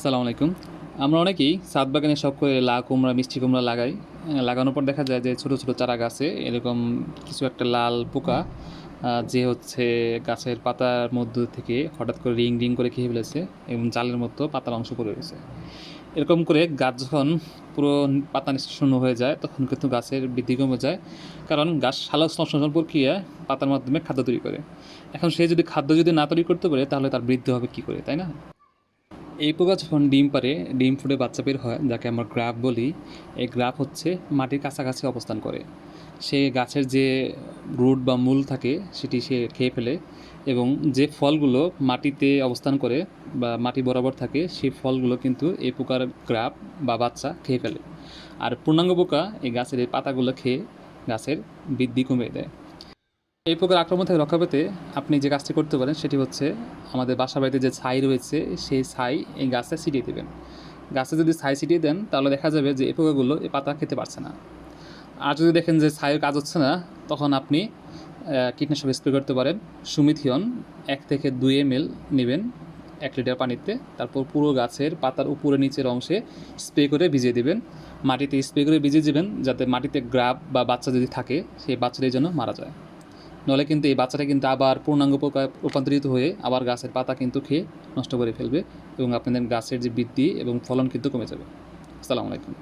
আসসালামু আলাইকুম। আমরা অনেকেই সাত বাগানে শখ করে লাল কুমড়া, মিষ্টি কুমড়া লাগাই। লাগানোর পর দেখা যায় যে ছোট ছোট চারা গাছে এরকম কিছু একটা লাল পোকা যে হচ্ছে গাছের পাতার মধ্য থেকে হঠাৎ করে রিং রিং করে খেয়ে ফেলেছে এবং জালের মতো পাতার অংশ পড়ে রয়েছে। এরকম করে গাছ যখন পুরো পাতা নিঃশূন্য হয়ে যায়, তখন কিন্তু গাছের বৃদ্ধি কমে যায়। কারণ গাছ সালোক সংশ্লেষণ প্রক্রিয়ায় পাতার মাধ্যমে খাদ্য তৈরি করে। এখন সে যদি খাদ্য যদি না তৈরি করতে পারে, তাহলে তার বৃদ্ধি হবে কী করে, তাই না? এই পোকা যখন ডিম পারে, ডিম ফুটে বাচ্চা বের হয়, যাকে আমরা গ্রাফ বলি, এই গ্রাফ হচ্ছে মাটির কাছাকাছি অবস্থান করে। সে গাছের যে রুট বা মূল থাকে, সেটি সে খেয়ে ফেলে এবং যে ফলগুলো মাটিতে অবস্থান করে বা মাটি বরাবর থাকে, সেই ফলগুলো কিন্তু এই পোকার গ্রাফ বা বাচ্চা খেয়ে ফেলে। আর পূর্ণাঙ্গ পোকা এই গাছের এই পাতাগুলো খেয়ে গাছের বৃদ্ধি কমিয়ে দেয়। এই পোকার আক্রমণ থেকে রক্ষা পেতে আপনি যে কাজটি করতে পারেন সেটি হচ্ছে আমাদের বাসা বাড়িতে যে ছাই রয়েছে, সেই ছাই এই গাছে ছিটিয়ে দেবেন। গাছে যদি ছাই ছিটিয়ে দেন, তাহলে দেখা যাবে যে এই পোকাগুলো এই পাতা খেতে পারছে না। আর যদি দেখেন যে ছাইয়ের কাজ হচ্ছে না, তখন আপনি কীটনাশক স্প্রে করতে পারেন। সুমিথিয়ন এক থেকে দুই এম এল নেবেন এক লিটার পানিতে। তারপর পুরো গাছের পাতার উপরে নিচের অংশে স্প্রে করে ভিজিয়ে দেবেন। মাটিতে স্প্রে করে ভিজিয়ে দিবেন যাতে মাটিতে গ্রাব বা বাচ্চা যদি থাকে, সেই বাচ্চাদের জন্য মারা যায়। নলে কিন্তু এই বাচ্চাটা কিন্তু আবার পূর্ণাঙ্গ রূপান্তরিত হয়ে আবার গাছের পাতা কিন্তু খেয়ে নষ্ট করে ফেলবে এবং আপনাদের গাছের যে বৃদ্ধি এবং ফলন কিন্তু কমে যাবে। আসসালামু আলাইকুম।